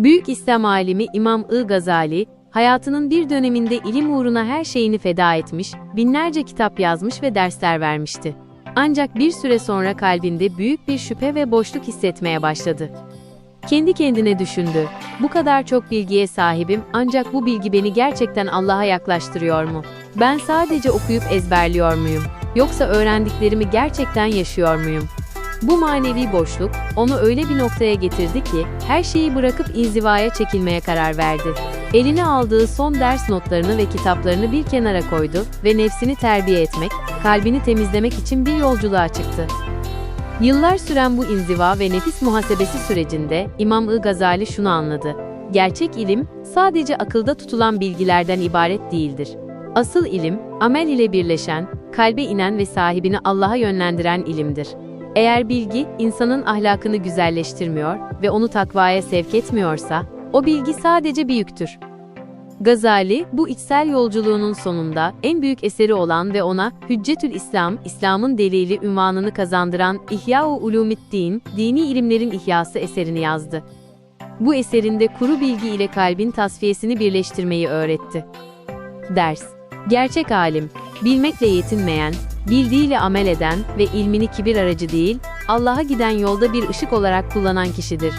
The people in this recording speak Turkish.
Büyük İslam alimi İmam I Gazali, hayatının bir döneminde ilim uğruna her şeyini feda etmiş, binlerce kitap yazmış ve dersler vermişti. Ancak bir süre sonra kalbinde büyük bir şüphe ve boşluk hissetmeye başladı. Kendi kendine düşündü. Bu kadar çok bilgiye sahibim ancak bu bilgi beni gerçekten Allah'a yaklaştırıyor mu? Ben sadece okuyup ezberliyor muyum? Yoksa öğrendiklerimi gerçekten yaşıyor muyum? Bu manevi boşluk onu öyle bir noktaya getirdi ki her şeyi bırakıp inzivaya çekilmeye karar verdi. Eline aldığı son ders notlarını ve kitaplarını bir kenara koydu ve nefsini terbiye etmek, kalbini temizlemek için bir yolculuğa çıktı. Yıllar süren bu inziva ve nefis muhasebesi sürecinde İmam-ı Gazali şunu anladı. Gerçek ilim sadece akılda tutulan bilgilerden ibaret değildir. Asıl ilim, amel ile birleşen, kalbe inen ve sahibini Allah'a yönlendiren ilimdir. Eğer bilgi insanın ahlakını güzelleştirmiyor ve onu takvaya sevk etmiyorsa, o bilgi sadece bir yüktür. Gazali, bu içsel yolculuğunun sonunda en büyük eseri olan ve ona Hüccetül İslam, İslam'ın delili ünvanını kazandıran İhya-u Ulumiddin, dini ilimlerin ihyası eserini yazdı. Bu eserinde kuru bilgi ile kalbin tasfiyesini birleştirmeyi öğretti. Ders Gerçek alim, bilmekle yetinmeyen, bildiğiyle amel eden ve ilmini kibir aracı değil, Allah'a giden yolda bir ışık olarak kullanan kişidir.